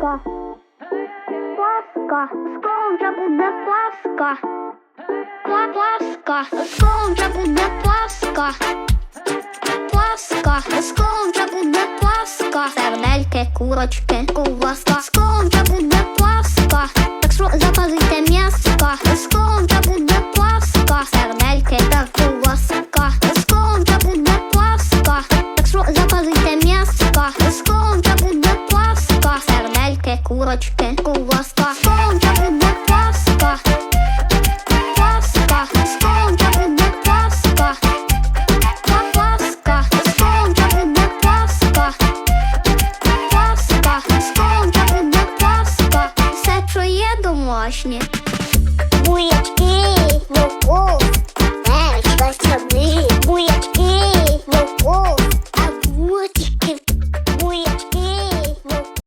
Паска. Паска. Скоро вже буде Паска. Пла- Паска. Скоро вже буде Паска. пласка, Скоро вже буде Паска. Сердельки, курочки, ковбаска. Скоро вже буде Паска. Так що запазуйте м'яска. Скоро вже курочки, у вже буде Паска. Паска. Скоро буде Паска. Па- Паска. Вже буде Паска. Паска. Вже буде Паска. Все, що є домашнє. Буєчки.